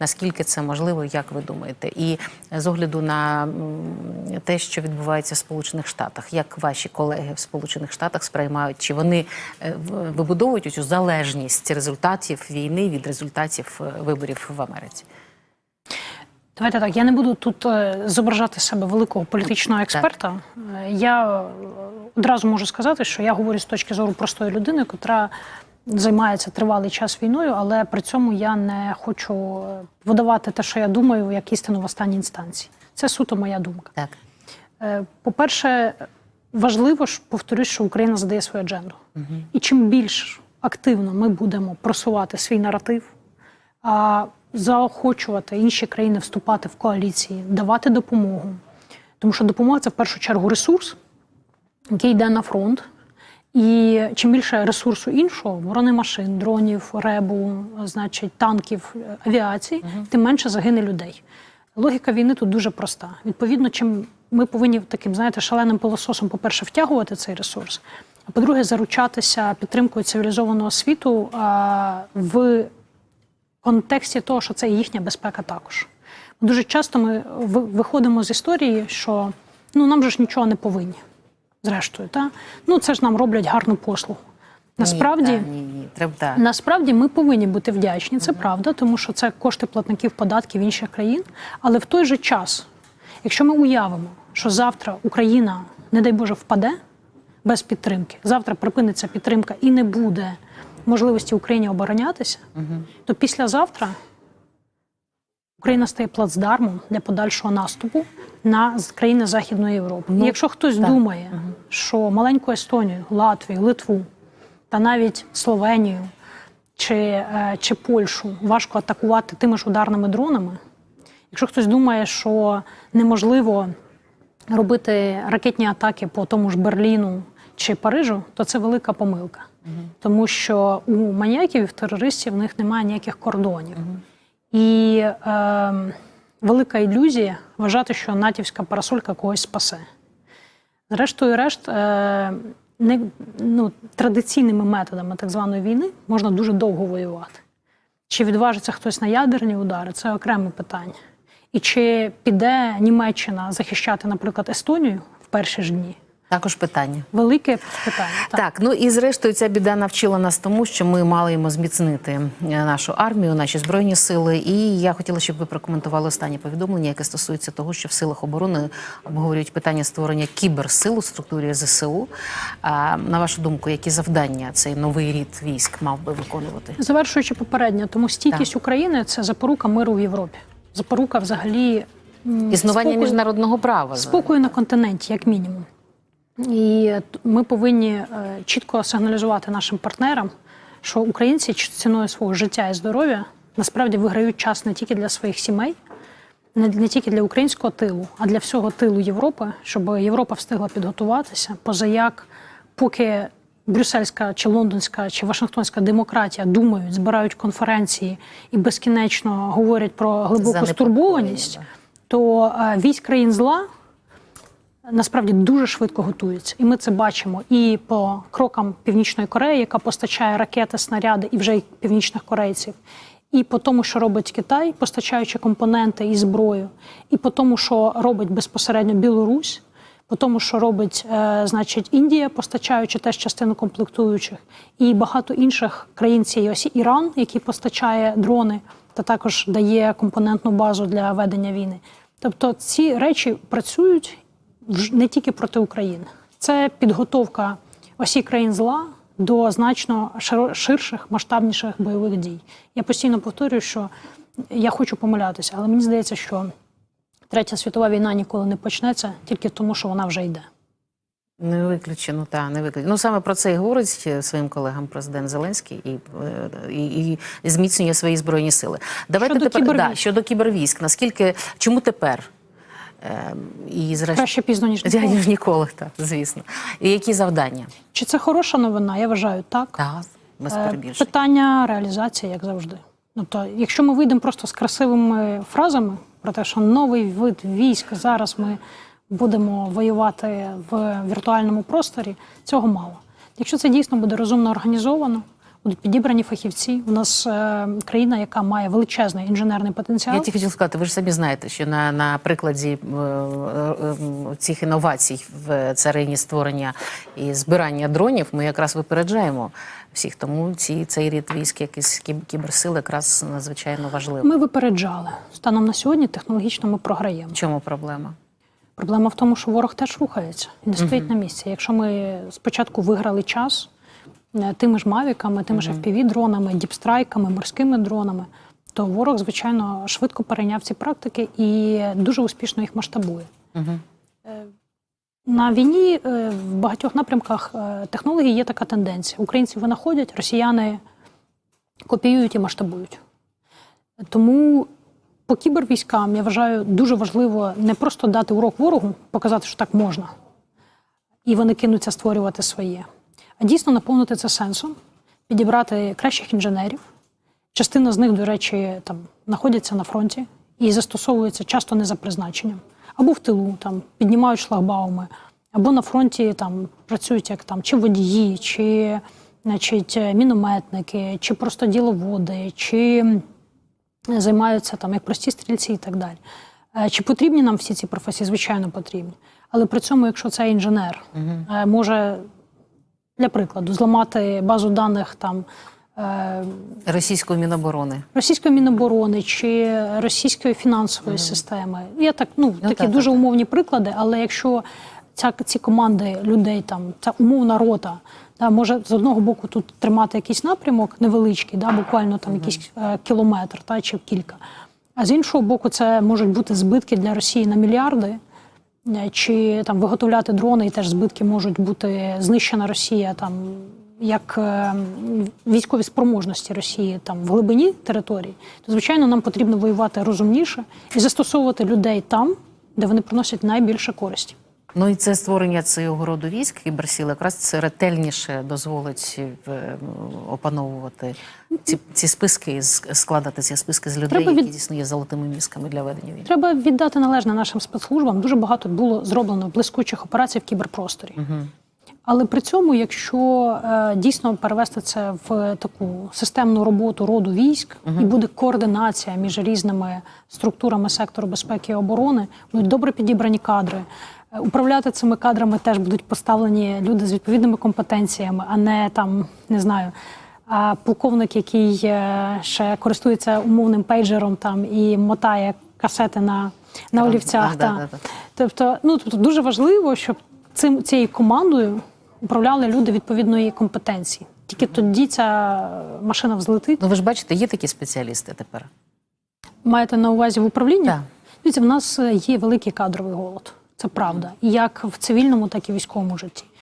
Наскільки це можливо, як ви думаєте? І з огляду на те, що відбувається в Сполучених Штатах, як ваші колеги в Сполучених Штатах сприймають, чи вони е, вибудовують цю залежність результатів війни від результатів е, виборів в Америці? Давайте так. Я не буду тут е, зображати себе великого політичного експерта. Е, Я одразу можу сказати, що я говорю з точки зору простої людини, котра займається тривалий час війною, але при цьому я не хочу е, видавати те, що я думаю, як істину в останній інстанції. Це суто моя думка. Так. Е, По-перше, важливо ж повторюсь, що Україна задає свою адженду. І чим більш активно ми будемо просувати свій наратив, а заохочувати інші країни вступати в коаліції, давати допомогу. Тому що допомога це в першу чергу ресурс, який йде на фронт. І чим більше ресурсу іншого, бронемашин, дронів, ребу, значить, танків, е, авіації, тим менше загине людей. Логіка війни тут дуже проста. Відповідно, чим ми повинні таким, знаєте, шаленим пилососом, по-перше, втягувати цей ресурс, а по-друге, заручатися підтримкою цивілізованого світу а, в контексті того, що це їхня безпека також. Дуже часто ми виходимо з історії, що ну нам же ж нічого не повинні. Зрештою, та ну це ж нам роблять гарну послугу. Насправді, ні, та, ні, ні. треба. Насправді ми повинні бути вдячні, це правда, тому що це кошти платників податків інших країн. Але в той же час, якщо ми уявимо, що завтра Україна, не дай Боже, впаде без підтримки, завтра припиниться підтримка і не буде можливості Україні оборонятися, то післязавтра Україна стає плацдармом для подальшого наступу на країни Західної Європи. і якщо хтось думає, що маленьку Естонію, Латвію, Литву та навіть Словенію чи, е, чи Польщу важко атакувати тими ж ударними дронами, якщо хтось думає, що неможливо робити ракетні атаки по тому ж Берліну чи Парижу, то це велика помилка. Тому що у маніяків і в терористів в них немає ніяких кордонів. І е, велика ілюзія вважати, що натівська парасолька когось спасе. Зрештою, решт, е, не, ну, традиційними методами так званої війни можна дуже довго воювати. Чи відважиться хтось на ядерні удари це окреме питання. І чи піде Німеччина захищати, наприклад, Естонію в перші ж дні? Також питання. Велике питання. Так. ну і зрештою ця біда навчила нас тому, що ми маємо зміцнити е, нашу армію, наші збройні сили. І я хотіла, щоб ви прокоментували останнє повідомлення, яке стосується того, що в силах оборони обговорюють питання створення кіберсил у структурі ЗСУ. А, на вашу думку, які завдання цей новий рід військ мав би виконувати? Завершуючи попередньо, тому стійкість України це запорука миру в Європі. Запорука взагалі Існування спокою- міжнародного права спокою на континенті, як мінімум. І ми повинні е, чітко сигналізувати нашим партнерам, що українці ціною свого життя і здоров'я насправді виграють час не тільки для своїх сімей, не, не тільки для українського тилу, а для всього тилу Європи, щоб Європа встигла підготуватися, позаяк, поки брюссельська чи лондонська чи Вашингтонська демократія думають, збирають конференції і безкінечно говорять про глибоку стурбованість, то е, військ країн зла насправді дуже швидко готується. І ми це бачимо і по крокам Північної Кореї, яка постачає ракети, снаряди і вже й північних корейців. І по тому, що робить Китай, постачаючи компоненти і зброю, і по тому, що робить безпосередньо Білорусь, по тому, що робить, е, значить, Індія, постачаючи теж частину комплектуючих, і багато інших країн цієї осі Іран, який постачає дрони та також дає компонентну базу для ведення війни. Тобто ці речі працюють не тільки проти України. Це підготовка осі країн зла до значно ширших, масштабніших бойових дій. Я постійно повторюю, що я хочу помилятися, але мені здається, що Третя світова війна ніколи не почнеться тільки тому, що вона вже йде. Не виключено, та не виключено. Ну саме про це і говорить своїм колегам президент Зеленський і, е, і, і зміцнює свої збройні сили. Давайте Щодо тепер кібервійськ. да, щодо кібервійськ. Наскільки чому тепер? Е, і зрештою Краще пізно ніж ніколи. ніж ніколи, так, звісно. І які завдання? Чи це хороша новина? Я вважаю, так. Так, без Е, перебільшень. Питання реалізації, як завжди. Тобто, якщо ми вийдемо просто з красивими фразами про те, що новий вид військ зараз ми будемо воювати в віртуальному просторі, цього мало. Якщо це дійсно буде розумно організовано, будуть підібрані фахівці. У нас е, країна, яка має величезний інженерний потенціал. Я тільки хотіла сказати, ви ж самі знаєте, що на, на прикладі е, е, цих інновацій в царині створення і збирання дронів ми якраз випереджаємо всіх. Тому ці, цей рід військ, якийсь кіб- кіберсил, якраз надзвичайно важливий. Ми випереджали станом на сьогодні. Технологічно ми програємо. В чому проблема? Проблема в тому, що ворог теж рухається і не стоїть на місці. Якщо ми спочатку виграли час тими ж мавіками, тими ж fpv дронами діпстрайками, морськими дронами, то ворог, звичайно, швидко перейняв ці практики і дуже успішно їх масштабує. Угу. Е, На війні е, в багатьох напрямках е, технологій є така тенденція. Українці винаходять, росіяни копіюють і масштабують. Тому по кібервійськам я вважаю дуже важливо не просто дати урок ворогу, показати, що так можна, і вони кинуться створювати своє, дійсно наповнити це сенсом, підібрати кращих інженерів. Частина з них, до речі, там знаходяться на фронті і застосовуються часто не за призначенням, або в тилу там піднімають шлагбауми, або на фронті там працюють як там чи водії, чи значить, мінометники, чи просто діловоди, чи займаються там як прості стрільці і так далі. Е, Чи потрібні нам всі ці професії? Звичайно, потрібні. Але при цьому, якщо цей інженер е, може, для прикладу, зламати базу даних там е, Російської міноборони. російської міноборони чи російської фінансової системи. Я так, ну, такі так, дуже так. умовні приклади, але якщо ця, ці команди людей, там, ця умовна рота, да, може з одного боку тут тримати якийсь напрямок невеличкий, да, буквально там якийсь е, кілометр та, чи кілька. А з іншого боку, це можуть бути збитки для Росії на мільярди. Чи там виготовляти дрони, і теж збитки можуть бути знищена Росія там як е, військові спроможності Росії там в глибині території, то звичайно нам потрібно воювати розумніше і застосовувати людей там, де вони приносять найбільше користі. Ну і це створення цього роду військ кіберсіл якраз це ретельніше дозволить е, опановувати ці, ці списки, складати ці списки з людей, Треба від- які дійсно є золотими мізками для ведення війни. Треба віддати належне нашим спецслужбам. Дуже багато було зроблено блискучих операцій в кіберпросторі. Але при цьому, якщо е, дійсно перевести це в таку системну роботу роду військ, і буде координація між різними структурами сектору безпеки і оборони, будуть добре підібрані кадри. Управляти цими кадрами теж будуть поставлені люди з відповідними компетенціями, а не там не знаю. А полковник, який е, ще користується умовним пейджером там і мотає касети на, на олівцях. да, та. да, да. Тобто, ну тобто дуже важливо, щоб цим цією командою управляли люди відповідної компетенції. Тільки тоді ця машина взлетить. Ну ви ж бачите, є такі спеціалісти тепер. Маєте на увазі в управлінні? Так. Дивіться, в нас е, є великий кадровий голод. Це правда. Як в цивільному, так і військовому житті.